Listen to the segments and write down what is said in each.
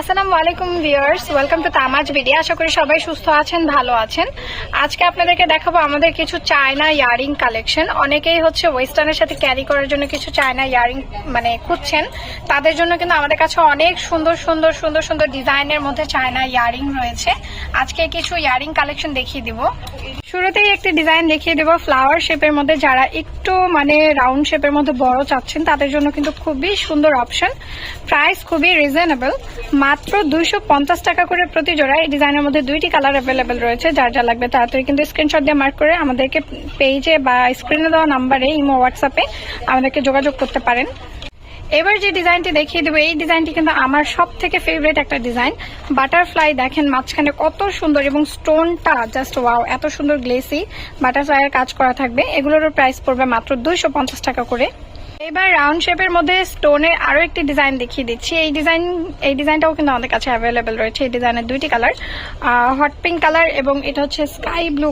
আসসালামু আলাইকুম viewers, welcome to তামাজ ভিডিও। আশা করি সবাই সুস্থ আছেন, ভালো আছেন। আজকে আপনাদেরকে দেখাবো আমাদের কিছু চায়না ইয়ারিং কালেকশন। অনেকেই হচ্ছে ওয়েস্টার্নের সাথে ক্যারি করার জন্য কিছু চায়না ইয়ারিং মানে খুঁজছেন। তাদের জন্য কিন্তু আমাদের কাছে অনেক সুন্দর সুন্দর সুন্দর সুন্দর ডিজাইনের মধ্যে চায়না ইয়ারিং রয়েছে। আজকে কিছু ইয়ারিং কালেকশন দেখিয়ে দিব। শুরুতেই একটি ডিজাইন দেখিয়ে দেবো, ফ্লাওয়ার শেপের মধ্যে। যারা একটু মানে রাউন্ড শেপের মধ্যে বড় চাচ্ছেন, তাদের জন্য কিন্তু খুবই সুন্দর অপশন। প্রাইস খুবই রিজনেবল। মাত্র দুইশো পঞ্চাশ টাকা করে প্রতি জোড়া এই ডিজাইনের মধ্যে দুইটি কালার অ্যাভেলেবেল রয়েছে। যার যা লাগবে তাড়াতাড়ি কিন্তু স্ক্রিনশট দিয়ে মার্ক করে আমাদেরকে পেজে বা স্ক্রিনে দেওয়া নাম্বারে ইমো হোয়াটসঅ্যাপে আমাদেরকে যোগাযোগ করতে পারেন। এবার যে ডিজাইনটি দেখিয়ে দেবো, এই ডিজাইনটি কিন্তু আমার সব থেকে ফেভারিট একটা ডিজাইন বাটারফ্লাই দেখেন মাঝখানে কত সুন্দর এবং স্টোনটা জাস্ট ওয়াও এত সুন্দর গ্লেসি বাটারফ্লাইয়ের কাজ করা থাকবে। এগুলোরও প্রাইস পড়বে মাত্র দুইশো পঞ্চাশ টাকা করে। এবার রাউন্ড শেপের মধ্যে স্টোনের আরও একটি ডিজাইন দেখিয়ে দিচ্ছি। এই ডিজাইন এই ডিজাইনটাও কিন্তু আমাদের কাছে অ্যাভেলেবেল রয়েছে। এই ডিজাইনের দুইটি কালার হট পিঙ্ক কালার এবং এটা হচ্ছে স্কাই ব্লু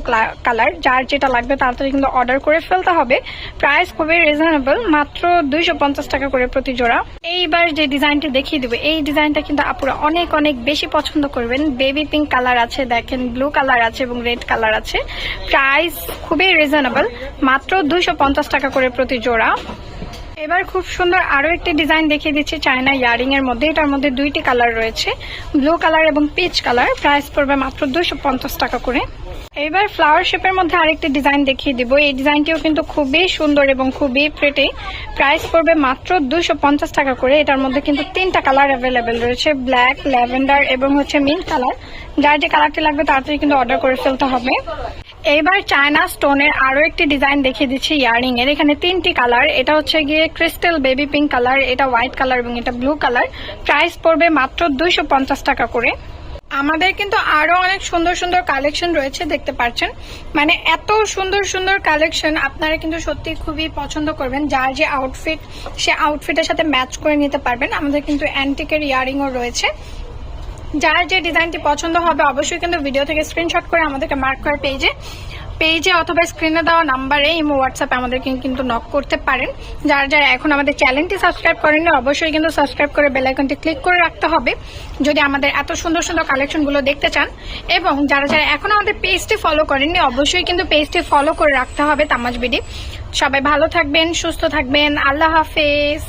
কালার যার যেটা লাগবে তাড়াতাড়ি কিন্তু অর্ডার করে ফেলতে হবে। প্রাইস খুবই রিজনেবল মাত্র দুইশো পঞ্চাশ টাকা করে প্রতি জোড়া। এইবার যে ডিজাইনটি দেখিয়ে দেবো, এই ডিজাইনটা কিন্তু আপুরা অনেক অনেক বেশি পছন্দ করবেন। বেবি পিঙ্ক কালার আছে, দেখেন ব্লু কালার আছে এবং রেড কালার আছে। প্রাইস খুবই রিজনেবল মাত্র দুইশো পঞ্চাশ টাকা করে প্রতি জোড়া। এবার খুব সুন্দর আরও একটি ডিজাইন দেখিয়ে দিচ্ছি চায়না ইয়ারিং এর মধ্যে। এটার মধ্যে দুইটি কালার রয়েছে। ব্লু কালার এবং পিচ কালার। প্রাইস পড়বে মাত্র পঞ্চাশ টাকা করে। এবার ফ্লাওয়ার শেপের মধ্যে আরেকটি ডিজাইন দেখিয়ে দিব। এই ডিজাইনটিও কিন্তু খুবই সুন্দর এবং খুবই প্রেটে প্রাইস পড়বে মাত্র পঞ্চাশ টাকা করে। এটার মধ্যে কিন্তু তিনটা কালার অ্যাভেলেবেল রয়েছে। ব্ল্যাক, ল্যাভেন্ডার এবং হচ্ছে মিন্ট কালার। যার যে কালারটি লাগবে তাড়াতাড়ি কিন্তু অর্ডার করে ফেলতে হবে। এইবার চায়না স্টোনের আরও একটি ডিজাইন দেখিয়ে দিচ্ছি ইয়ারিং এর। এখানে তিনটি কালার, এটা হচ্ছে গিয়ে ক্রিস্টাল বেবি পিঙ্ক কালার, এটা হোয়াইট কালার এবং এটা ব্লু কালার। প্রাইস পড়বে মাত্র দুইশো পঞ্চাশ টাকা করে। আমাদের কিন্তু আরও অনেক সুন্দর সুন্দর কালেকশন রয়েছে, দেখতে পাচ্ছেন। মানে এত সুন্দর সুন্দর কালেকশন আপনারা কিন্তু সত্যি খুবই পছন্দ করবেন। যার যে আউটফিট সে আউটফিটের সাথে ম্যাচ করে নিতে পারবেন। আমাদের কিন্তু অ্যান্টিকের ইয়ারিংও রয়েছে। যার যে ডিজাইনটি পছন্দ হবে, অবশ্যই কিন্তু ভিডিও থেকে স্ক্রিনশট করে আমাদেরকে মার্ক করে পেজে পেজে অথবা স্ক্রিনে দেওয়া নাম্বারে ইমো হোয়াটসঅ্যাপে আমাদেরকে কিন্তু নক করতে পারেন। যারা যারা এখন আমাদের চ্যানেলটি সাবস্ক্রাইব করেননি, অবশ্যই কিন্তু সাবস্ক্রাইব করে বেল আইকনটি ক্লিক করে রাখতে হবে। যদি আমাদের এত সুন্দর সুন্দর কালেকশনগুলো দেখতে চান এবং যারা যারা এখন আমাদের পেজটি ফলো করেননি, অবশ্যই কিন্তু পেজটি ফলো করে রাখতে হবে তামাজ বিডি সবাই ভালো থাকবেন, সুস্থ থাকবেন, আল্লাহ হাফেজ।